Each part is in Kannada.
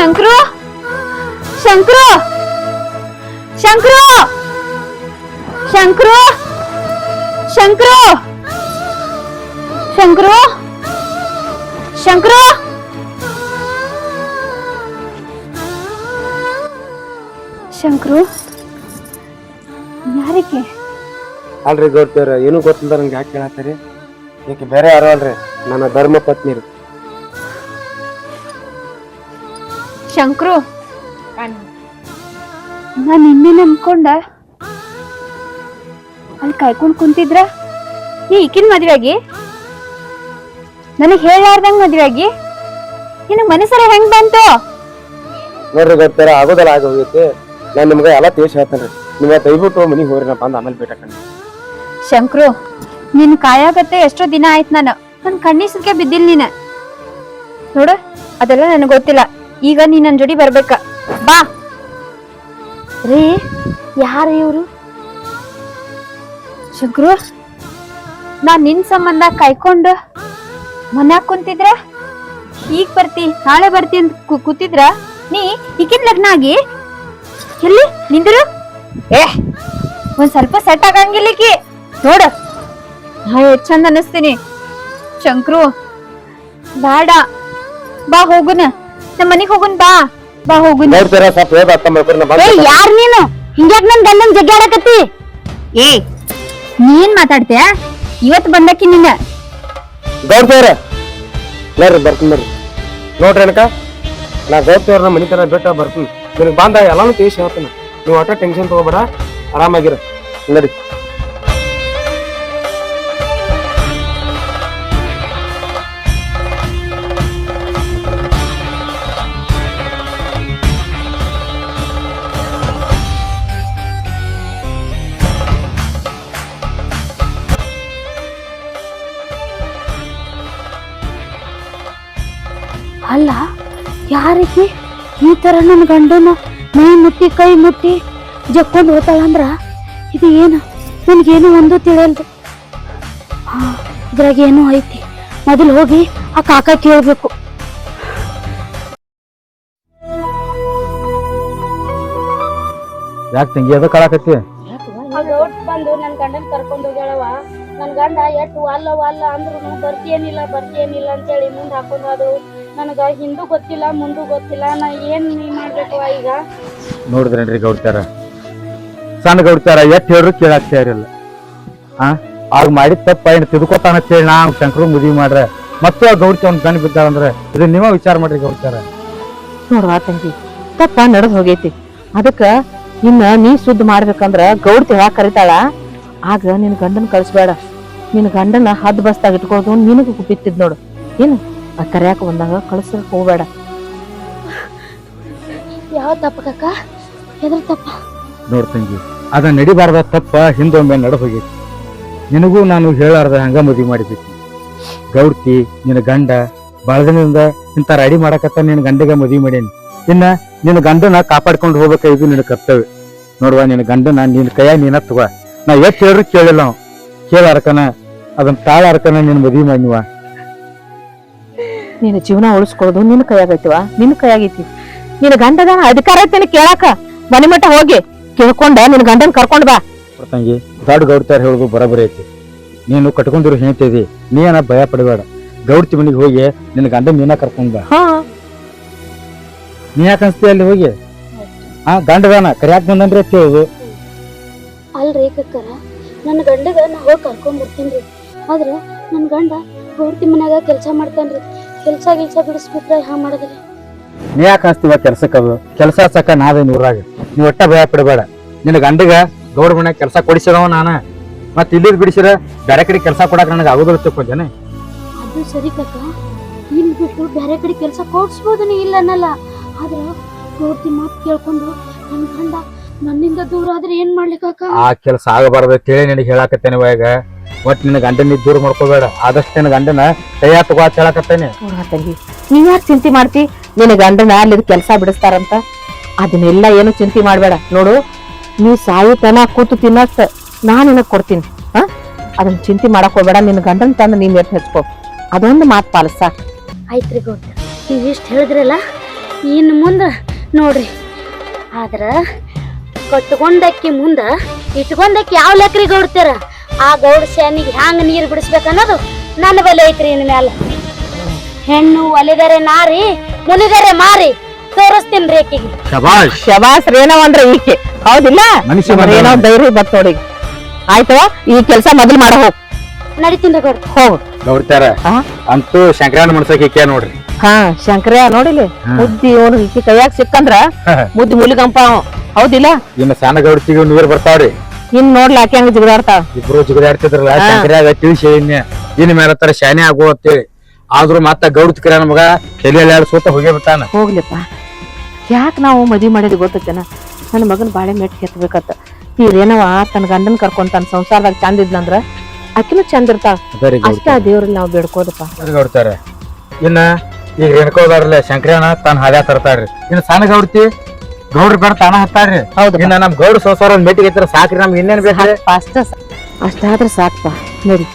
ಶಂಕ್ರು? ಶಂಕ್ರು? ಶಂಕರು? ಶಂಕರು? ಶಂಕ್ರು? ಶಂಕರು? ಶಂಕ್ರು? ಶಂಕರು? ಯಾರಿಗೆ? ಅಲ್ರಿ ಗೊತ್ತಿರ ಏನು ಗೊತ್ತಿಲ್ಲ ನಂಗೆ ಯಾಕೆ ಕೇಳತ್ತೀರಿ ಏಕೆ ಬೇರೆ ಯಾರು ಅಲ್ರಿ, ನನ್ನ ಧರ್ಮ ಪತ್ನಿ ಶಂಕ್ರು. ನಾನ್ ನಿನ್ನೆ ನಂಬ್ಕೊಂಡ. ಅಲ್ಲಿ ಕಾಯ್ಕೊಂಡ್ ಕುಂತಿದ್ರ? ನೀ ಈಕಿನ ಮದ್ವೆಯಾಗಿ ನನಗೆ ಹೇಳಾರ್ದಂಗ ಮದ್ವೆಯಾಗಿ ನಿನಗ್ ಮನಸ್ಸರ ಹೆಂಗ್ ಬಂತು? ನೋಡ್ರಿ ಗೊತ್ತಾರ ಆಗೋದಲ್ಲ ಆಗೋಗೈತೆ ನಾನ್ ನಿಮ್ಗೆ ಎಲ್ಲ ತೇಜ್ ಹೇಳ್ತೇನೆ ನೀವ ದಯವಿಟ್ಟು ಮನಿ ಹೋರಿನಪ್ಪ ಅಂದ ಬಂದು ಆಮೇಲೆ ಬೇಟಕ್ಕಂಡು ಶಂಕ್ರು ನಿನ್ ಕಾಯಾಗತ್ತೆ ಎಷ್ಟೋ ದಿನ ಆಯ್ತು ನಾನು. ನನ್ ಕಣ್ಣಿಸಕ್ಕೆ ಬಿದ್ದಿಲ್ಲ ನೀನ. ನೋಡು ಅದೆಲ್ಲ ನನಗೆ ಗೊತ್ತಿಲ್ಲ. ಈಗ ನೀ ನನ್ನ ಜೋಡಿ ಬರ್ಬೇಕ. ಬಾ. ರೀ ಯಾರು ಇವರು? ಶಂಕ್ರು ನಾ ನಿನ್ ಸಂಬಂಧ ಕಾಯ್ಕೊಂಡು ಮನ್ಯಾಗ ಕುಂತಿದ್ರ ಈಗ ಬರ್ತಿ ನಾಳೆ ಬರ್ತಿ ಅಂತ ಕೂತಿದ್ರ ನೀ ಈಗಿನ ಲಗ್ನ ಆಗಿ? ಎಲ್ಲಿ ನಿಂದ್ರು? ಏ. ಒಂದ್ ಸ್ವಲ್ಪ ಸೆಟ್ ಆಗಂಗಿಲ್ಲ ಈಕಿ. ನೋಡು. ನಾ ಎಷ್ಟ್ ಚಂದ ಅನಸ್ತೀನಿ. ಶಂಕ್ರು ಬೇಡ ಬಾ ಹೋಗುನ. ನಮ್ಮ ಮನಿಗ್ ಹೋಗುನ್ ಬಾ. ಬಾ ಹೋಗುನ್. ಗೌಡ್ತಿಯವ್ರ ಸ್ವಲ್ಪ ಹೇಳ್ದ ಅರ್ಥ ಮಾಡ್ಕೊರಿ ನಾ ಏ ಬಂದು ಯಾರ್ ನೀನು? ಹಿಂಗ್ಯಾಕ್ ನನ್ ಗಂಡನ್ ಜಗ್ಗಾಡಕತ್ತಿ ಏ ನೀನ್ ಮಾತಾಡ್ತೀಯ? ಇವತ್ ಬಂದಕ್ಕಿ ನಿನ್ನ. ಗೌಡ್ತಿಯವ್ರ ನೋಡ್ರಿ ಬರ್ತೀನಿ ನೋಡ್ರಿ ನೋಡ್ರಿ ಅನಕ. ನಾ ಗೌಡ್ತಿಯವ್ರನ್ನ ಮನಿ ತರ ಬಿಟ್ಟು ಬರ್ತೀನಿ. ನಿನಗೆ ಬಂದ ಎಲ್ಲಾನು ತಿಳಿಸಿ ಹೇಳ್ತೀನಿ. ನೀವು ಒಟ್ಟ ಟೆನ್ಷನ್ ತಗೋಬೇಡ. ಆರಾಮಾಗಿರ. ನಡಿ. ಯಾರಿಗೆ? ಈ ತರ ನನ್ನ ಗಂಡನ ಮೈ ಮುಟ್ಟಿ ಕೈ ಮುಟ್ಟಿ ಜಕ್ಕೊಂಡು ಹೋಗ್ತಾಳಂದ್ರ ಇದು ಏನು? ನನಗೇನು ಒಂದು ತಿಳಿಯಲ್ದು ಹಾಂ ಇದ್ರಾಗ ಏನೋ ಐತಿ. ಮೊದಲು ಹೋಗಿ ಆ ಕಾಕ ಕೇಳಬೇಕು. ಯಾಕೆ ತಂಗಿ ಅದು ಕಾಳಕತ್ತಿ ಬಂದು ನನ್ನ ಗಂಡನ ಕರ್ಕೊಂಡು ಹೋಗ್ಯಾಳವ ನನ್ನ ಗಂಡ ಎಟ್ಟು ಅಲ್ಲ ಅಲ್ಲ ಅಂದ್ರೂ ಬರ್ತಿಯೇನಿಲ್ಲ ಬರ್ತಿಯೇನಿಲ್ಲ ಅಂತೇಳಿ ಮುಂದೆ ಹಾಕೊಂಡು ಹೋದ್ರು ನನಗ ಹಿಂದೂ ಗೊತ್ತಿಲ್ಲ ಮುಂದೂ ಗೊತ್ತಿಲ್ಲ ನಾ ಏನ್ ನೀ ಮಾಡ್ಬೇಕವ ಈಗ? ನೋಡಿದ್ರೇನ್ರಿ ಗೌಡ್ತಾರ? ಸಣ್ಣ ಗೌಡ್ತಾರ ಎತ್ ಹೇಳ್ರು ಆ? ಆಗ ಮಾಡಿದ ತಪ್ಪ ಏನು ತಿದ್ಕೋತಾನ ಕೇಳಿ ನಾ ಶಂಕರು ಮದುವೆ ಮಾಡ್ರೆ ಮತ್ತೆ ಆ ಗೌಡ್ತಿ ಅವ್ನ ಕಣ್ಣು ಬಿದ್ದಾಳಂದ್ರೆ ಇದು ನೀವ ವಿಚಾರ ಮಾಡ್ರಿ ಗೌಡ್ತಾರ. ನೋಡ್ರ ತಂಗಿ ತಪ್ಪ ನಡೆದು ಹೋಗೈತಿ. ಅದಕ್ಕ ಇನ್ನ ನೀ ಸುದ್ದ ಮಾಡ್ಬೇಕಂದ್ರ ಗೌಡ್ತಿ ಹೇಳಾಕ್ ಕರಿತಾಳ. ಆಗ ನಿನ್ ಗಂಡನ್ ಕಳಿಸ್ಬೇಡ. ನಿನ್ ಗಂಡನ ಹದ್ ಬಸ್ತಾಗ ಇಟ್ಕೊಳ್ದು ನಿನಗ ಬಿತ್ತಿದ್ ನೋಡು. ಏನು? ಆ ಕರ್ಯಾಕ ಬಂದಾಗ ಕಳ್ಸಕ್ ಹೋಗ್ಬೇಡ. ಯಾವ ತಪ್ಪ ಕಕ್ಕ ಎದ್ರ ತಪ್ಪ. ನೋಡ್ ತಂಗಿ ಅದ ನಡಿಬಾರ್ದ ತಪ್ಪ ಹಿಂದೊಮ್ಮೆ ನಡ ಹೋಗೈತಿ ನಿನಗೂ ನಾನು ಹೇಳಾರ್ದ ಹಂಗ ಮದುವೆ ಮಾಡಿಬಿಟ್ಟಿ ಗೌಡ್ತಿ ನಿನ್ನ ಗಂಡ ಬಾಳ ದಿನದಿಂದ ಇಂಥ ರೆಡಿ ಮಾಡಕತ್ತ ನಿನ್ನ ಗಂಡಗ ಮದುವೆ ಮಾಡೇನಿ. ಇನ್ನ ನಿನ್ನ ಗಂಡನ ಕಾಪಾಡ್ಕೊಂಡು ಹೋಗ್ಬೇಕ ಇದು ನಿನ್ನ ಕರ್ತವ್ಯ. ನೋಡುವ ನಿನ್ನ ಗಂಡನ ನಿನ್ನ ಕೈಯ ನೀನ ತಗೋ ನಾ ಎಷ್ಟು ಹೇಳಿದ್ರು ಕೇಳಿಲ್ಲ ನಾವು ಕೇಳಾರ್ಕನ ಅದನ್ನ ತಾಳಾರ್ಕನ ನಿನ್ನ ಮದುವೆ ಮಾಡಿವ ನಿನ್ನ ಜೀವನ ಉಳಿಸ್ಕೊಳ್ಳೋದು ನಿನ್ನ ಕೈಯಾಗೈತಿವ? ನಿನ್ನ ಕೈಯಾಗೈತಿ. ನಿನ್ನ ಗಂಡದ ಅಧಿಕಾರ ಐತಿ ಕೇಳಾಕ? ಮನೆ ಮಟ್ಟ ಹೋಗಿ ಕೇಳ್ಕೊಂಡ ನಿನ್ನ ಗಂಡನ ಕರ್ಕೊಂಡ್ ಬಾ. ತಂಗಿ ದೊಡ್ಡ ಗೌಡ್ತಾರ ಹೇಳುದು ಬರಬರಿ ಐತಿ. ನೀನು ಕಟ್ಕೊಂಡಿರೋ ಹೇಳ್ತೇವಿ ನೀ ಏನ ಭಯ ಪಡಬೇಡ. ಗೌಡ್ತಿ ಮನಿಗೆ ಹೋಗಿ ನಿನ್ನ ಗಂಡ ನೀನ ಕರ್ಕೊಂಡ್ ಬಾ. ಹಾ. ನೀ ಯಾಕೆ ಅನ್ಸ್ತಿ ಅಲ್ಲಿ ಹೋಗಿ? ಆ ಗಂಡದಾನ ಕರಿಯಾಕ್ ಬಂದ್ರೆ ಅಂತ ಹೇಳುದು. ಅಲ್ರಿ ಕಕ್ಕರ ನನ್ನ ಗಂಡಗ ನಾ ಹೋಗಿ ಕರ್ಕೊಂಡ್ ಬರ್ತೀನಿ ಆದ್ರ ನನ್ನ ಗಂಡ ಗೌಡತಿ ಮನ್ಯಾಗ ಕೆಲಸ ಮಾಡ್ತಾನ್ರಿ. ಕೆಲ್ಸ ಗಿಲ್ಸ ಬಿಡಿಸ್ಬಿಟ್ರೆ ಹಾ ಮಾಡಿದ್ರಿ? ನೀ ಯಾಕೆ ಅನ್ಸ್ತೀವ ಕೆಲ್ಸಕ್ಕೆ ಅದು ಕೆಲಸ ಸಕ ನಾವೇ ನೂರಾಗ ನೀವು ಒಟ್ಟ ಭಯ ಪಡಬೇಡ. ನಿನ್ನ ಗಂಡಗ ಗೌಡ ಮನ್ಯಾಗ ಕೆಲಸ ಕೊಡಿಸಿದವ ನಾನ. ಮತ್ತೆ ಇಲ್ಲಿ ಬಿಡಿಸಿರ ಬೇರೆ ಕಡೆ ಕೆಲಸ ಕೊಡಕ್ ನನಗೆ ಆಗೋದಿಲ್ಲ ತಿಳ್ಕೊಂಡೇನೆ ಅದು ಸರಿ ಕಕ್ಕ. ಇಲ್ಲಿ ಬಿಟ್ಟು ಬೇರೆ ಕಡೆ ಕೆಲಸ ಕೊಡ್ಸ್ಬೋದು ನೀ ಇಲ್ಲ ಅನ್ನಲ್ಲ. ಆದ್ರೆ ಪೂರ್ತಿ ಮಾತು ಕೇಳ್ಕೊಂಡು ನನ್ ಗಂಡ ನನ್ನಿಂದ ದೂರ ಆದ್ರೆ ಏನ್ ಮಾಡ್ಲಿಕ್ಕ ಆ ಕೆಲಸ ಆಗಬಾರ್ದು ಕೇಳಿ ನಿನಗೆ ಹೇಳಾಕತ್ತೇನೆ ಇವಾಗ. ಒಟ್ ನಿನ್ನ ಗಂಡನ ದೂರ ಮಾಡ್ಕೋಬೇಡ ಆದಷ್ಟು ನಿನ್ನ ಗಂಡನ ಕೈಯಾ ತಗೋ ಅಂತ ನೀ ನೋಡ್ವಾ ತಂಗಿ ನೀವ್ ಯಾಕೆ ಚಿಂತೆ ಮಾಡ್ತಿ? ನಿನ್ನ ಗಂಡನ ಅಲ್ಲಿ ಕೆಲಸ ಬಿಡಿಸ್ತಾರಂತ? ಅದನ್ನೆಲ್ಲ ಏನು ಚಿಂತೆ ಮಾಡ್ಬೇಡ. ನೋಡು ನೀ ಸಾಯಿ ತನ ಕೂತು ತಿನ್ನಷ್ಟ ನಾ ನಿನಗ್ ಕೊಡ್ತೀನಿ. ಹಾ? ಅದನ್ನ ಚಿಂತೆ ಮಾಡಕ್ ಹೋಗ್ಬೇಡ. ನಿನ್ನ ಗಂಡನ ತಂದು ನೀನ್ ಎತ್ ಹಚ್ಕೋ. ಅದೊಂದು ಮಾತು ಪಾಲಿಸ. ಆಯ್ತ್ರಿ ಗೌಡ ನೀವ್ ಇಷ್ಟ ಹೇಳಿದ್ರಲ್ಲ ಇನ್ನು ಮುಂದೆ ನೋಡ್ರಿ. ಆದ್ರ ಕಟ್ಕೊಂಡಕ್ಕಿ ಮುಂದ ಇಟ್ಕೊಂಡಕ್ಕೆ ಯಾವ ಲೆಕ್ರಿ ಗೌಡ್ತಾರ ಆ ಗೌಡ ಶಾನಿಗೆ ಹ್ಯಾಂಗ ನೀರು ಬಿಡಿಸ್ಬೇಕನ್ನೋದು ನನ್ನ ಬಲೆ ಐತ್ರಿ ಇನ್ ಮ್ಯಾಲ. ಹೆಣ್ಣು ಒಲಿದರೆ ನಾರಿ ಮುನಿದರೆ ಮಾರಿ ತೋರಿಸ್ತೀನಿ ರೇಖಿಗೆ ಶಬಾಷ್. ಶಬಾಸ್ ರೇಣವ್ ಅಂದ್ರೆ ಈಕೆ ಹೌದಿಲ್ಲ? ಮನುಷ್ಯ ರೇಣವ್ ಧೈರ್ಯ ಬತ್ ನೋಡಿ. ಆಯ್ತವ ಈ ಕೆಲಸ ಮೊದಲು ಮಾಡ ಹೋಗ್. ನಡಿತೀನಿ ಗೌಡ ಹೋಗ್. ನೋಡ್ತಾರ ಹಾ? ಅಂತೂ ಶಂಕರಣ್ಣ ಮನ್ಸಕ್ಕೆ ಈಕೆ ನೋಡ್ರಿ. ಹಾ ಶಂಕರ ನೋಡಿಲಿ? ಮುದ್ದಿ ಅವನು ಈಕಿ ಕೈಯಾಗ ಸಿಕ್ಕಂದ್ರ ಮುದ್ದಿ ಮುಲಿಗಂಪ ಅವ. ಹೌದಿಲ್ಲ? ಇನ್ನು ಸಣ್ಣ ಗೌಡ್ತಿಗೆ ನೀರು ಬರ್ತಾವ್ರಿ. ಇನ್ ನೋಡ್ಲಿ ಆಕೆ ಹಂಗ ಜಿಗದಾಡ್ತಾವ ಇಬ್ರು ಜಿಗದಾಡ್ತಿದ್ರಲ್ಲ ಶಂಕರ್ಯಾಗ ತಿಳಿಸಿ ಇನ್ ಶಾನೆ ಆಗೋ ಅಂತೇಳಿ. ಆದ್ರೂ ಮತ್ತ ಗೌಡ್ ಕಿರಣ ಮಗ ತಲೆಯಲ್ಲಿ ಎರಡು ಸೂತ ಹೋಗೇ ಬಿಟ್ಟಾನ. ಹೋಗ್ಲಿಪ್ಪ. ಯಾಕೆ ನಾವು ಮದಿ ಮಾಡಿದ್ ಗೊತ್ತೈತೇನ? ನನ್ನ ಮಗನ್ ಬಾಳೆ ಮೆಟ್ ಕೆತ್ತಬೇಕತ್ತ ತನ್ ತನ್ನ ಗಂಡನ್ ಕರ್ಕೊಂಡ್ ತನ್ನ ಸಂಸಾರದಾಗ ಚಂದ ಇದ್ಲಂದ್ರ? ಅಕ್ಕಿನೂ ಚಂದ ಇರ್ತಾಳ. ಅಷ್ಟ ದೇವ್ರಲ್ಲಿ ನಾವು ಬೇಡ್ಕೋದಪ್ಪ ಗೌಡ್ತಾರ ಇನ್ನ ಈಗ ರೇಣಕೋದಾರಲ್ಲ ಶಂಕರಣ್ಣ ತಾನು ಹಾದ್ಯಾ ತರ್ತಾರ್ರಿ ಇನ್ನು ಸಣ್ಣ ಗೌಡ್ತಿ ಗೌಡ್ರ ಬೇಡ ತಾನ ಹತ್ತಾರ್ರಿ. ಹೌದು. ಇನ್ನ ನಮ್ ಗೌಡ್ ಸೋಸಾರ ಒಂದ್ ಮೆಟ್ಟಿಗೆ ಐತ್ರ ಸಾಕ್ರಿ ನಮ್ಗೆ ಇನ್ನೇನ್ ಬೇಕು ಅಷ್ಟ ಅಷ್ಟಾದ್ರೆ ಸಾಕಪ್ಪ ನೋಡಿ.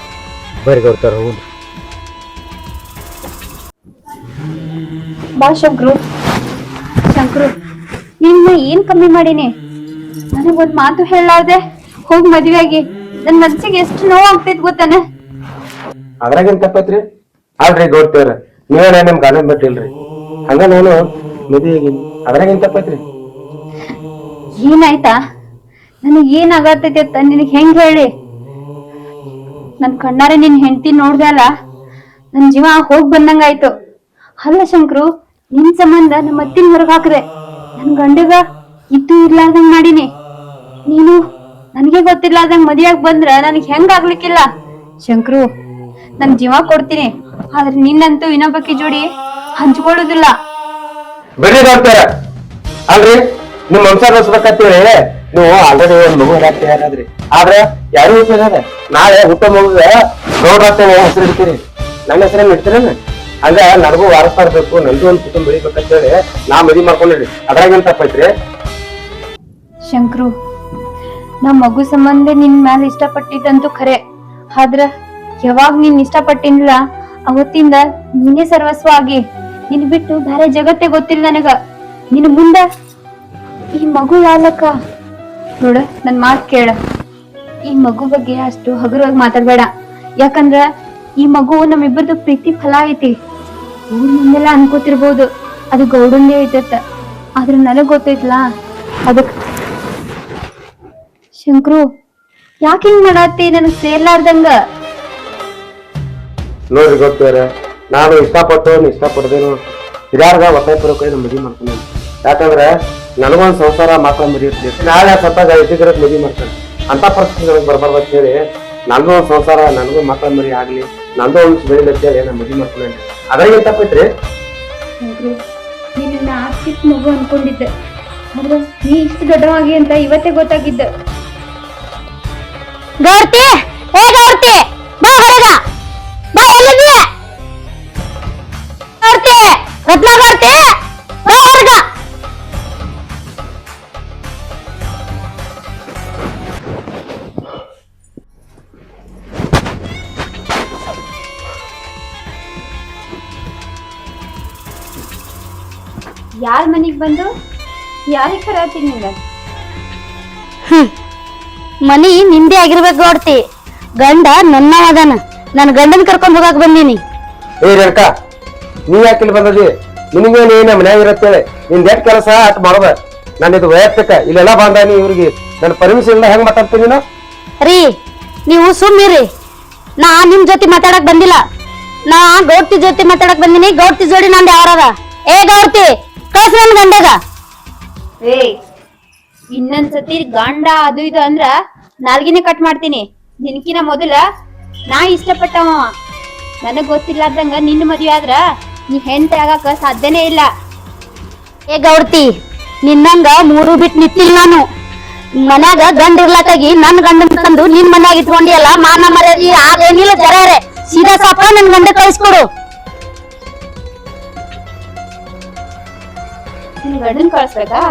ಬರ್ರಿ ಗೌಡ್ತಾರ ಬಾ ಶಂಕ್ರು. ಶಂಕ್ರು ನಿನ್ನ ಏನ್ ಕಮ್ಮಿ ಮಾಡೀನಿ? ಒಂದ್ ಮಾತು ಹೇಳಾರ್ದೆ ಹೋಗ್ ಮದ್ವೆ ಆಗಿ ನನ್ ಮನ್ಸಿಗೆ ಎಷ್ಟು ನೋವು ಆಗ್ತೈತ್ ಗೊತ್ತಾನೆ ಅದ್ರಾಗೇನ್ ತಪ್ಪೈತ್ರಿ? ಅಲ್ರಿ ಗೌಡ್ತೇವ್ರ ನೀವೇನ ನಮ್ ಗಾರ್ಡನ್ ಬಿಟ್ಟಿಲ್ರಿ ಹಂಗ ನಾನು ಮದುವೆ ಆಗೀನಿ ಅದ್ರಾಗೇನ್ ತಪ್ಪೈತ್ರಿ? ಏನಾಯ್ತಾ? ನನಗೆ ಏನ್ ಆಗತೈತಿ ಅಂತ ನಿನಗೆ ಹೆಂಗ್ ಹೇಳಿ? ನನ್ನ ಕಣ್ಣಾರೆ ನಿನ್ ಹೆಂಡತಿ ನೋಡ್ದೆ ಅಲ್ಲ? ನನ್ ಜೀವ ಹೋಗಿ ಬಂದಂಗಾಯ್ತು. ಅಲ್ಲ ಶಂಕರು, ನಿನ್ ಸಂಬಂಧ ನಮ್ಮ ಅತ್ತಿನ ಹೊರಗೆ ಹಾಕಿದೆ ನನ್ನ ಗಂಡಗ ಇದ್ದು ಇರ್ಲಾರ್ದಂಗ್ ಮಾಡೀನಿ. ನೀನು ನನಗೆ ಗೊತ್ತಿರ್ಲಾರ್ದಂಗ್ ಮದ್ವೆಯಾಗ್ ಬಂದ್ರ ನನಗೆ ಹೆಂಗ್ ಆಗ್ಲಿಕ್ಕಿಲ್ಲ? ಶಂಕರು, ನನ್ ಜೀವ ಕೊಡ್ತೀನಿ, ಆದ್ರೆ ನಿನ್ನಂತೂ ಇನ್ನೊಬ್ಬಕ್ಕೆ ಜೋಡಿ ಹಂಚ್ಕೊಳ್ಳೋದಿಲ್ಲ. ಬರ್ರಿ ಡಾಕ್ಟರ್. ಅಲ್ರಿ? ನಿಮ್ ವಂಶ ರಸ್ಬೇಕಂತೇಳಿ ನೀವು ಆಲ್ರೆಡಿ ಒಂದ್ ಮಗು ಯಾರಾದ್ರಿ ಆದ್ರೆ ಯಾರು ಹೇಳ್ತಾರೆ ನಾಳೆ ಹುಟ್ಟ ಮಗುಗ ಗೌಡ ಹೆಸರು ಇಡ್ತೀರಿ ನನ್ನ ಹೆಸರೇನು ಇಡ್ತೀರೇನು? ಹಂಗ ನನಗೂ ವಾರಸ್ತಾ ಇರ್ಬೇಕು ನಂದು ಒಂದ್ ಕುಟುಂಬ ಬೆಳಿಬೇಕಂತೇಳಿ ನಾ ಮದಿ ಮಾಡ್ಕೊಂಡಿರಿ ಅದ್ರಾಗೇನ್ ತಪ್ಪೈತ್ರಿ ಶಂಕ್ರು, ನಮ್ ಮಗು ಸಂಬಂಧ ನಿನ್ ಮ್ಯಾಲ ಇಷ್ಟಪಟ್ಟಿದ್ದಂತೂ ಖರೆ. ಆದ್ರ ಯಾವಾಗ ನೀನ್ ಇಷ್ಟಪಟ್ಟಿನ್ಲ, ಅವತ್ತಿಂದ ನೀನೇ ಸರ್ವಸ್ವ ಆಗಿ. ನಿನ್ ಬಿಟ್ಟು ಬೇರೆ ಜಗತ್ತೇ ಗೊತ್ತಿಲ್ಲ ನನಗ. ನಿನ್ ಮುಂದ ಈ ಮಗು ಯಾಲಕ್ಕ ನೋಡ, ನನ್ ಮಾತ್ ಕೇಳ. ಈ ಮಗು ಬಗ್ಗೆ ಅಷ್ಟು ಹಗುರವಾಗಿ ಮಾತಾಡ್ಬೇಡ. ಯಾಕಂದ್ರ ಈ ಮಗು ನಮ್ಮಿಬ್ಬರದು ಪ್ರೀತಿ ಫಲ ಐತಿ. ಊರ್ ಮುಂದೆಲ್ಲ ಅನ್ಕೋತಿರ್ಬೋದು. ಅದು ಗೌಡಂದೇ ಐತತ್ತ ಆದ್ರ ನನಗ್ ಗೊತ್ತೈತ್ಲಾ ಅದಕ್ ಶಂಕ್ರು, ಯಾಕೆ ಹಿಂಗ್ ಮಾಡತ್ತಿ? ನನಗ್ ಸೇರ್ಲಾರ್ದಂಗ. ನೋಡ್ರಿ ಗೊತ್ತೇರ ನಾನು ಇಷ್ಟಪಟ್ಟು ಇಷ್ಟಪಡ್ದೇನು. ಹಿರಿಯಾರ್ಗ ಒತ್ತಾಯ ಪೂರ್ವಕ ಕೈ ಮದುವೆ ಮಾಡ್ತೀನಿ ಯಾಕಂದ್ರೆ ನನಗೊಂದ್ ಸಂಸಾರ ಮಕ್ಕಳ ಮುರಿಯುತ್ತೆ ನಾಳೆ ಸತ್ತಾಗ ಇದ್ದಿದ್ರ ಮದುವೆ ಮಾಡ್ತಾರೆ ಅಂತ ಪರಿಸ್ಥಿತಿ ನನಗೆ ಬರಬಾರ್ದು ಅಂತ ಹೇಳಿ ನನಗೂ ಒಂದು ಸಂಸಾರ ನನಗೂ ಮಕ್ಕಳ ಮರಿ ಆಗ್ಲಿ. ನಂದು ಒಂದು ಬೆಳಿಲಿ ಅಂತ ಹೇಳಿ ನಾನು ಮದುವೆ ಮಾಡ್ಕೊಂಡೆ ಅದ್ರಾಗ ತಪ್ಪೈತ್ರಿ? ಶಂಕ್ರು ನಿನ್ನ ಚಿಕ್ಕ ಮಗು ಅನ್ಕೊಂಡಿದ್ದೆ. ಆದ್ರೆ ನೀ ಇಷ್ಟು ದೊಡ್ಡವಾಗಿ ಅಂತ ಇವತ್ತೇ ಗೊತ್ತಾಗಿದ್ದೆ. ಗೌರ್ತಿ ಯಾರ್ ಮನೆಗೆ ಬಂದು? ಯಾರಿಗ್ ಕರೆಯತ್ತೀನಿ ನಿಂಗ? ಮನಿ ನಿಂದೆ ಆಗಿರ್ಬೇಕು ನೋಡ್ತಿ. ಗಂಡ ನನ್ನ ಅದಾನ. ನನ್ ಗಂಡನ್ ಕರ್ಕೊಂಡ್ ಹೋಗಾಕ್ ಬಂದೀನಿ. ಏ ರೇಣಕ ನೀ ಯಾಕೆ ಇಲ್ಲಿ ಬಂದದಿ? ನಿನಗೇನು ಏನ ಮನ್ಯಾಗ ಇರತ್ತೇಳಿ? ನಿಂದ ಎಷ್ಟು ಕೆಲಸ ಅಟ್ ಮಾಡೋದ ನಾನು ಇದು ವೈಯಕ್ತಿಕ ಇಲ್ಲೆಲ್ಲ ಬಂದ ನೀ ಇವ್ರಿಗೆ. ನನ್ನ ಪರ್ಮಿಷನ್ ಇಲ್ಲ ಹೆಂಗ್ ಮಾತಾಡ್ತೀನಿ ನೀನು? ರೀ ನೀವು ಸುಮ್ಮಿರಿ ನಾ ನಿಮ್ ಜೊತೆ ಮಾತಾಡಕ್ ಬಂದಿಲ್ಲ. ನಾ ಗೌಡ್ತಿ ಜೊತೆ ಮಾತಾಡಕ್ ಬಂದಿನಿ. ಗೌಡ್ತಿ ಜೋಡಿ ನಂದು ಯಾರದ ಏ ಗೌಡ್ತಿ! ಕಳ್ಸ ನನ್ ಗಂಡಗ. ಏ ಇನ್ನೊಂದ್ಸತಿ ಗಂಡ ಅದು ಇದು ಅಂದ್ರ ನಾಲ್ಗಿನೇ ಕಟ್ ಮಾಡ್ತೀನಿ. ನಿನ್ಕಿನ ಮೊದಲ ನಾ ಇಷ್ಟಪಟ್ಟವ. ನನಗ್ ಗೊತ್ತಿಲ್ಲಾರ್ದಂಗ ನಿನ್ನ ಮದ್ವೆ ಆದ್ರ ನೀ ಹೆಂಡತಿ ಆಗಾಕ ಸಾಧ್ಯನೇ ಇಲ್ಲ. ಏ ಗೌಡ್ತಿ ನಿನ್ನಂಗ ಮೂರು ಬಿಟ್ಟು ನಿಂತಿಲ್ಲ ನಾನು. ಮನ್ಯಾಗ ಗಂಡ ಇರ್ಲಾಕಾಗಿ ನನ್ ಗಂಡನ್ ತಂದು ನಿನ್ ಮನ್ಯಾಗ ಇಟ್ಕೊಂಡಿಯಲ್ಲ ಮಾನ ಮರ್ಯಾದಿ ಆಗೇನಿಲ್ಲ ಜರಾರೆ ಸೀದಾ ಸಾಪ ನನ್ ಗಂಡ ಕಳಿಸ್ಕೊಡು. ನಿನ್ ಗಂಡನ್ ಕಳ್ಸ್ಬೇಕಾ?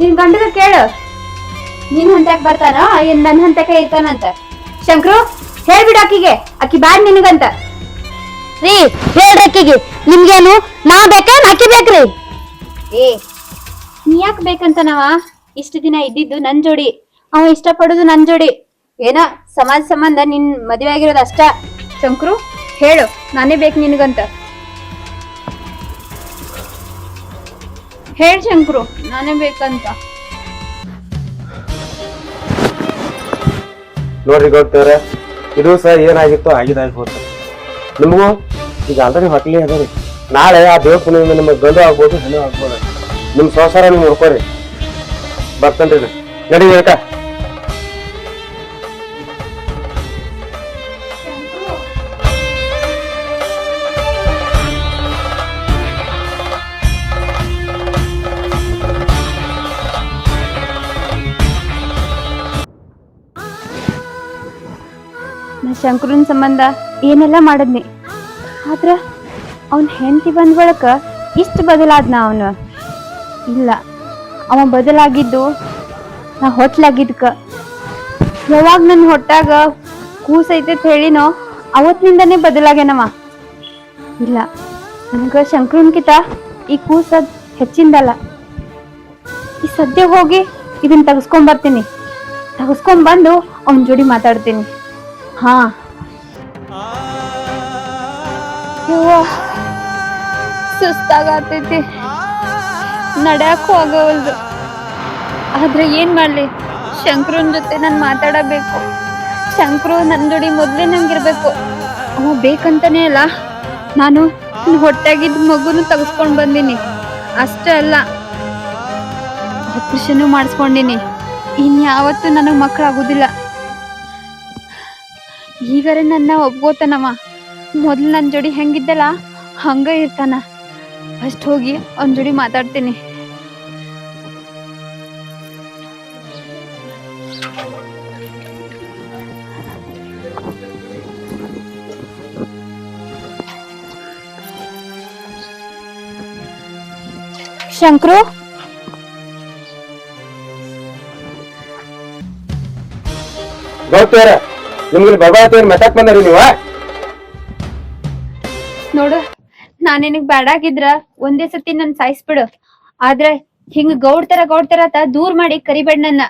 ನಿನ್ ಗಂಡಗ ಕೇಳು. ನಿನ್ ಹಂತಕ್ ಬರ್ತಾನ ಏನ್ ನನ್ ಹಂತಕ ಇರ್ತಾನಂತ ಶಂಕ್ರು ಹೇಳ್ಬಿಡು ಆಕಿಗೆ ಆಕಿ ಬ್ಯಾಡ್ ನಿನಗಂತ. ರೀ ಹೇಳ್ರಿ ಅಕ್ಕಿಗೆ. ನಿಮ್ಗೇನು ನಾ ಬೇಕೇನ್ ಅಕ್ಕಿ ಬೇಕ್ರಿ? ಏ ನೀ ಯಾಕ್ ಬೇಕಂತ ನಾವ? ಇಷ್ಟು ದಿನ ಇದ್ದಿದ್ದು ನನ್ ಜೋಡಿ. ಅವ ಇಷ್ಟಪಡೋದು ನನ್ ಜೋಡಿ. ಏನ ಸಮಾಜ ಸಂಬಂಧ ನಿನ್ ಮದುವೆ ಆಗಿರೋದು ಅಷ್ಟ. ಶಂಕ್ರು ಹೇಳು ನಾನೇ ಬೇಕು ನಿನಗಂತ. ಹೇಳ್ ಶಂಕ್ರು. ನಾನೇ ಬೇಕಂತ. ನೋಡ್ರಿ ಗೊತ್ತವ್ರೆ ಇದು ಸಹ ಏನಾಗಿತ್ತು ಆಗಿದಾಗಿ ಹೋತ ನಿಮಗೂ ಈಗ ಆಲ್ರೆಡಿ ಹೊಟ್ಟಲಿ ಅದ ರೀ ನಾಳೆ ಆ ದೇವ್ರ ಪುಣ್ಯದಿಂದ ನಿಮಗೆ ಗಂಡು ಆಗ್ಬೋದು ಹೆಣ್ಣು ಆಗ್ಬೋದು. ನಿಮ್ಮ ಸಂಸಾರ ನೀವು ನೋಡ್ಕೋರಿ ಬರ್ತೇನ್ರಿ ರೀ. ನಡಿ ಶಂಕರನ್ ಸಂಬಂಧ ಏನೆಲ್ಲ ಮಾಡದ್ನಿ. ಆದ್ರ ಅವನ್ ಹೆಂಡತಿ ಬಂದ ಬಳಕ ಇಷ್ಟು ಬದಲಾದ್ನ ಅವನು? ಇಲ್ಲ, ಅವ ಬದಲಾಗಿದ್ದು ನಾ ಹೊಟ್ಲಾಗಿದ್ಕ. ಯಾವಾಗ ನನ್ನ ಹೊಟ್ಟಾಗ ಕೂಸೈತೆ ಹೇಳಿನೋ ಅವತ್ತಿನಿಂದನೇ ಬದಲಾಗ್ಯಾನವ. ಇಲ್ಲ, ನನಗ ಶಂಕರನ್ಕಿತ ಈ ಕೂಸ ಹೆಚ್ಚಿಂದಲ್ಲ. ಈ ಸದ್ಯ ಹೋಗಿ ಇದನ್ನ ತೆಗೆಸ್ಕೊಂಡ್ ಬರ್ತೀನಿ ತೆಗೆಸ್ಕೊಂಡ್ ಬಂದು ಅವನ ಜೋಡಿ ಮಾತಾಡ್ತೀನಿ. ಹಾ. ಯವ್ವ. ಸುಸ್ತಾಗತೈತಿ ನಡ್ಯಾಕು ಆಗವಲ್ದು ಆದ್ರೆ ಏನ್ ಮಾಡ್ಲಿ? ಶಂಕ್ರನ್ ಜೊತೆ ನಾನು ಮಾತಾಡಬೇಕು. ಶಂಕರು ನನ್ನ ಜೋಡಿ ಮೊದ್ಲೇ ನಂಗಿರ್ಬೇಕು. ಅವ ಬೇಕಂತಾನೆ ಅಲ್ಲ. ನಾನು ಹೊಟ್ಟಾಗಿದ್ದ ಮಗುನು ತಗಸ್ಕೊಂಡ್ ಬಂದೀನಿ. ಅಷ್ಟೇ ಅಲ್ಲ. ಆಪರೇಷನ್ ಮಾಡಿಸ್ಕೊಂಡಿನಿ. ಇನ್ಯಾವತ್ತೂ ನನಗ್ ಮಕ್ಕಳಾಗುದಿಲ್ಲ ಈಗರೆ ನನ್ನ ಒಪ್ಕೋತಾನವ. ಮೊದ್ಲು ನನ್ನ ಜೋಡಿ ಹೆಂಗಿದ್ದಲ್ಲ, ಹಂಗ ಇರ್ತಾನ. ಫಸ್ಟ್ ಹೋಗಿ ಅವನ ಜೋಡಿ ಮಾತಾಡ್ತೀನಿ. ಶಂಕ್ರು? ಗೌಡ್ತೇವ್ರ ನಿಮ್ಗೆ ಭಗವತ್ ಏನ್ ಮೆಸಕ್ ಬಂದ್ರಿ ನೀವ ನೋಡು ನಾನ್ ನಿನಗ್ ಬ್ಯಾಡಾಗಿದ್ರ ಒಂದೇ ಸತಿ ನನ್ ಸಾಯಿಸ್ಬಿಡು. ಆದ್ರೆ ಹಿಂಗ್ ಗೌಡ್ ತರ ಗೌಡ್ ತರ ಅಂತ ದೂರ್ ಮಾಡಿ ಕರಿಬೇಡ ನನ್ನ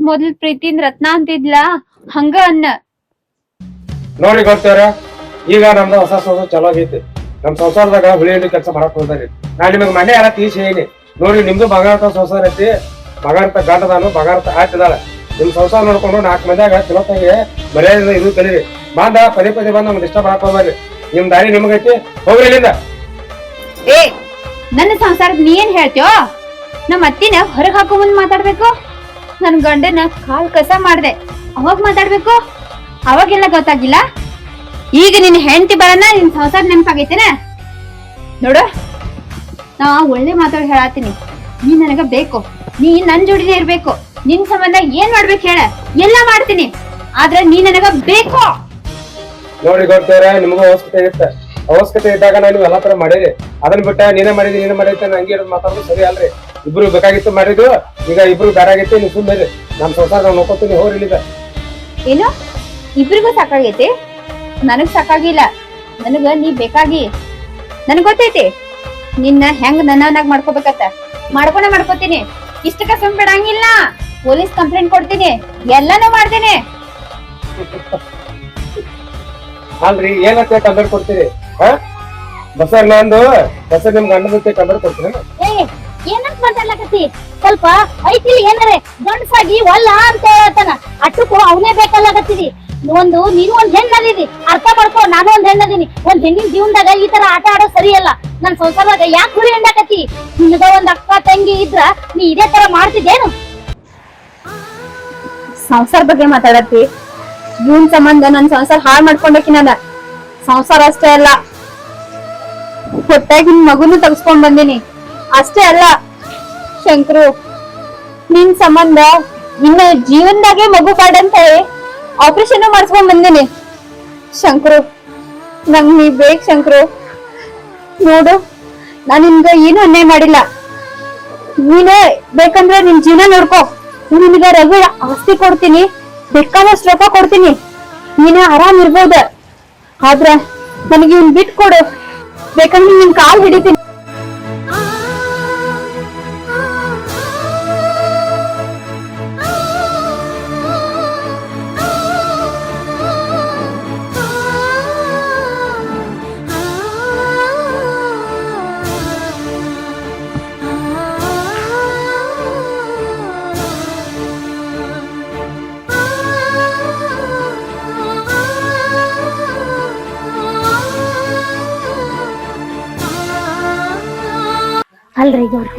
ಮೊದ್ಲ್ ಪ್ರೀತಿಯಿಂದ ರತ್ನ ಅಂತಿದ್ಲ ಹಂಗ ಅನ್ನ. ನೋಡಿ ಗೊತ್ತಾರ ಈಗ ನಮ್ದು ಹೊಸ ಸಂಸಾರ ಚಲೋ ಆಗೈತಿ ನಮ್ ಸಂಸಾರದಾಗ ಹುಳಿ ಹುಳಿ ಕೆಲಸ ಮಾಡಕ್ ಹೋದಾರಿ ನಾ ನಿಮಗ್ ಮನೆ ಯಾರ ತೀಸಿ ಹೇಳಿ. ನೋಡಿ ನಿಮ್ದು ಬಂಗಾರತ ಸಂಸಾರ ಐತಿ. ಬಂಗಾರತ ಗಂಡದಾನು ಬಂಗಾರತ ಹಾಕಿದಾಳ ನಿಮ್ ಸಂಸಾರ ನೋಡ್ಕೊಂಡು ನಾಲ್ಕು ಮಂದಿಯಾಗ ಚಲೋತ್ತಾಗಿ ಮರ್ಯಾದೆ ಇದು ಕಲೀರಿ. ಬಂದ ಪದೇ ಪದೇ ಬಂದ್ ನಮ್ಗೆ ಡಿಸ್ಟರ್ಬ್ ಹಾಕೋಬಾರ್ರಿ ನಿಮ್ ದಾರಿ ನಿಮಗೈತಿ ಹೋಗ್ರಿ ಇಲ್ಲಿಂದ. ಏ, ನನ್ನ ಸಂಸಾರಕ್ಕೆ ನೀ ಏನ್ ಹೇಳ್ತೀಯೋ? ನಮ್ಮ ಅತ್ತಿನ ಹೊರಗೆ ಹಾಕೋ ಮುಂದ್ ಮಾತಾಡ್ಬೇಕು. ನನ್ ಗಂಡನ ಕಾಲ್ ಕಸ ಮಾಡ್ದೆ. ಅವಾಗ ಮಾತಾಡ್ಬೇಕು? ಅವಾಗೆಲ್ಲ ಗೊತ್ತಾಗಿಲ್ಲ? ಈಗ ನಿನ್ ಹೆಂಡತಿ ಬರನ ನಿನ್ ಸಂಸಾರ ನೆನಪಾಗೈತೇನ? ನೋಡು, ನಾ ಒಳ್ಳೆ ಮಾತಾಡ್ ಹೇಳತ್ತೀನಿ ನೀ ನನಗ ಬೇಕು. ನೀ ನನ್ ಜೋಡಿನೇ ಇರ್ಬೇಕು. ನಿನ್ ಸಂಬಂಧ ಏನ್ ಮಾಡ್ಬೇಕು ಹೇಳ. ಎಲ್ಲ ಮಾಡ್ತೀನಿ. ಆದ್ರೆ ನೀ ನನಗ ಬೇಕು. ನೋಡಿ ಗೊತ್ತೇರ ನಿಮಗೂ ಅವಶ್ಯಕತೆ ಇರುತ್ತೆ. ಅವಶ್ಯಕತೆ ಇದ್ದಾಗ ನಾನು ಎಲ್ಲಾ ತರ ಮಾಡಿರಿ ಅದನ್ನ ಬಿಟ್ಟ ನೀನೇ ಮಾಡಿದಿ ನೀನೇ ಮಾಡಿದ್ದೆ ನಂಗೆ ಹಿಡಿದು ಮಾತಾಡೋದು ಸರಿ ಅಲ್ರಿ. ಇಬ್ರು ಬೇಕಾಗಿತ್ತು ಮಾಡಿದ್ರು ಈಗ ಇಬ್ರು ಬೇರಾಗಿತ್ತು ನೀವು ಸುಮ್ಮನೆ ನಮ್ ಸಂಸಾರ ನಾವು ನೋಡ್ಕೊತೀನಿ ಹೋರ್ ಇಲ್ಲಿದ. ಏನು? ಇಬ್ರಿಗೂ ಸಾಕಾಗೈತಿ? ನನಗ್ ಸಾಕಾಗಿಲ್ಲ. ನನಗ ನೀ ಬೇಕಾಗಿ. ನನಗ್ ಗೊತ್ತೈತಿ. ನಿನ್ನ ಹೆಂಗ್ ನನ್ನ ಮಾಡ್ಕೋಬೇಕತ್ತ ಮಾಡ್ಕೊಂಡ ಮಾಡ್ಕೋತೀನಿ. ಇಷ್ಟಕ್ಕ ಸುಮ್ ಬಿಡಂಗಿಲ್ಲ. ಪೊಲೀಸ್ ಕಂಪ್ಲೇಂಟ್ ಕೊಡ್ತೀನಿ. ಎಲ್ಲಾನು ಮಾಡ್ತೀನಿ. ಅಲ್ರಿ ಏನಂತ ಕಂಪ್ಲೇಂಟ್ ಕೊಡ್ತೀರಿ? ಹಾ? ಬಸರ್ ನಂದು ಬಸರ್ ನಿಮ್ ಗಂಡ ಜೊತೆ ಕಂಪ್ಲೇಂಟ್ ಕೊಡ್ತೀನಿ ಏನಂತ ಮಾತಾಡ್ಲಕತ್ತಿ? ಸ್ವಲ್ಪ ಐತಿ ಏನಾರೆ ಗಂಡಸಾಗಿ ಒಲ್ಲ ಅಂತ ಹೇಳ್ತಾನ. ಅಟ್ಟಕ್ಕೂ ಅವನೇ ಬೇಕಲ್ಲಕತ್ತಿದಿ ಒಂದು, ನೀನು ಒಂದ್ ಹೆಣ್ಣದಿದಿ ಅರ್ಥ ಮಾಡ್ಕೋ, ನಾನು ಒಂದ್ ಹೆಣ್ಣದೀನಿ ಒಂದ್ ಹೆಣ್ಣಿನ ಜೀವನದಾಗ ಈ ತರ ಆಟ ಆಡೋ ಸರಿ ಅಲ್ಲ. ನನ್ ಸಂಸಾರದಾಗ ಯಾಕೆ ಗುರಿ ಹೆಣ್ಣಾಕತಿ ನಿನಗ ಒಂದ್ ಅಕ್ಕ, ತಂಗಿ ಇದ್ರ ನೀ ಇದೇ ತರ ಮಾಡ್ತಿದ್ದೇನು? ಸಂಸಾರ ಬಗ್ಗೆ ಮಾತಾಡತ್ತಿ. ಇವನ್ ಸಂಬಂಧ ನನ್ ಸಂಸಾರ ಹಾಳು ಮಾಡ್ಕೊಂಡಕಿ ನಾನ. ಸಂಸಾರ ಅಷ್ಟೇ ಅಲ್ಲ. ಹೊಟ್ಟಾಗಿನ ಮಗುನು ತಗಸ್ಕೊಂಡ್ ಬಂದಿನಿ. ಅಷ್ಟೇ ಅಲ್ಲ, ಶಂಕರು, ನಿನ್ ಸಂಬಂಧ ಇನ್ನ ಜೀವನದಾಗೆ ಮಗು ಬಾಡಂತ ಆಪರೇಷನ್ ಮಾಡಿಸ್ಕೊಂಡ್ ಬಂದಿನಿ. ಶಂಕರು, ನಂಗ್ ನೀ ಬೇಕ್ ಶಂಕರು. ನೋಡು, ನಾನು ನಿನ್ಗ ಏನು ಅನ್ಯಾಯ ಮಾಡಿಲ್ಲ. ನೀನೇ ಬೇಕಂದ್ರೆ ನಿನ್ ಜೀವನ ನೋಡ್ಕೋ. ನಿಮ್ಗೆ ರಘು ಆಸ್ತಿ ಕೊಡ್ತೀನಿ, ಬೇಕಾದಷ್ಟು ರೊಕ್ಕ ಕೊಡ್ತೀನಿ. ನೀನೇ ಆರಾಮ್ ಇರ್ಬೋದ. ಆದ್ರ ನನಗೆ ಇವ್ನ್ ಬಿಟ್ ಕೊಡು ಬೇಕಂದ್ರೆ ನಿನ್ ಕಾಲ್ ಹಿಡಿತೀನಿ.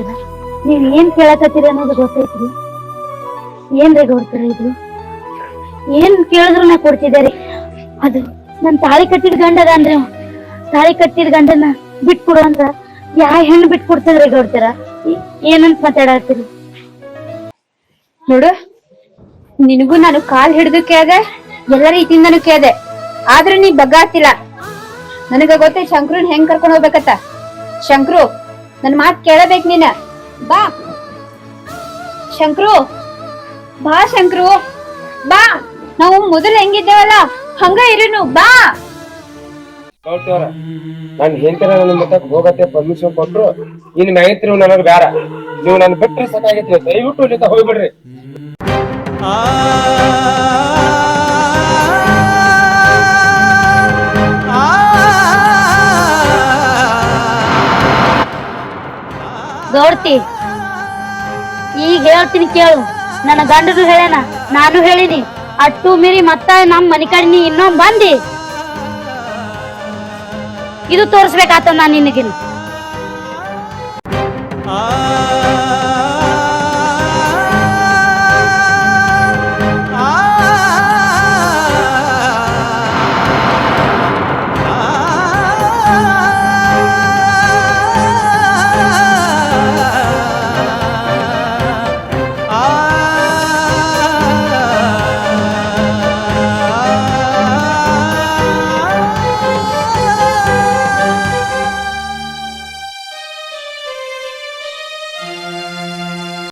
ಗೌಡ್ತಿರ ನೀವ್ ಏನ್ ಕೇಳಕತ್ತೀರಿ ಅನ್ನೋದು ಗೊತ್ತೈತ್ರಿ. ಏನ್ರಿ ಗೌಡ್ತಿರ ಇದು ಏನ್ ಕೇಳಿದ್ರು ನಾ ಕೊಡ್ತಿದ್ದಾರೆ ಅದು ನನ್ ತಾಳಿ ಕಟ್ಟಿದ ಗಂಡ ಅದಾನ್ರಿ. ತಾಳಿ ಕಟ್ಟಿದ ಗಂಡನ ಬಿಟ್ಕೊಡು ಅಂದ್ರ ಯಾ ಹೆಣ್ಣು ಬಿಟ್ಕೊಡ್ತದ್ರಿ ಗೌಡ್ತಿರ ಏನಂತ ಮಾತಾಡತ್ತೀರಿ? ನೋಡು, ನಿನಗೂ ನಾನು ಕಾಲ್ ಹಿಡಿದು ಕೇಳ್ದೆ, ಎಲ್ಲ ರೀತಿಯಿಂದನೂ ಕೇಳ್ದೆ. ಆದ್ರೆ ನೀ ಬಗ್ಗಾತಿಲ್ಲ ನನಗ ಗೊತ್ತೇ ಶಂಕ್ರನ್ ಹೆಂಗ್ ಕರ್ಕೊಂಡ್ ಹೋಗ್ಬೇಕತ್ತ ಶಂಕ್ರು ನನ್ ಮಾತ್ ಕೇಳಬೇಕು ನೀನ. ಬಾ. ಶಂಕ್ರು. ಬಾ ಶಂಕ್ರು. ಬಾ. ನಾವು ಮೊದಲು ಹೆಂಗಿದ್ದೇವಲ್ಲ ಹಂಗ ಇರುನು ಬಾ. ನನ್ ನಾನು ಹೇಳ್ತೀರ ನನ್ನ ಮತ್ತಕ್ ಹೋಗತ್ತೆ ಪರ್ಮಿಷನ್ ಕೊಟ್ರು ಇನ್ ಮ್ಯಾಗಿತ್ರಿ ನನಗೆ ಬೇಡ. ನೀವು ನನ್ ಬಿಟ್ರೆ ಸಾಕಾಗೈತಿ ದಯವಿಟ್ಟು ಜೊತೆ ಹೋಗ್ಬಿಡ್ರಿ. ಗೌಡ್ತಿ, ಈಗ ಹೇಳ್ತೀನಿ ಕೇಳು. ನನ್ನ ಗಂಡದು ಹೇಳ್ಯಾನ ನಾನು ಹೇಳಿನಿ. ಅಟ್ಟು ಮೀರಿ ಮತ್ತ ನಮ್ ಮನಿ ಕಡೆ ನೀ ಬಂದಿ. ಇದು ತೋರಿಸ್ಬೇಕಾತ ನಾನು ನಿನಗಿನ ಆ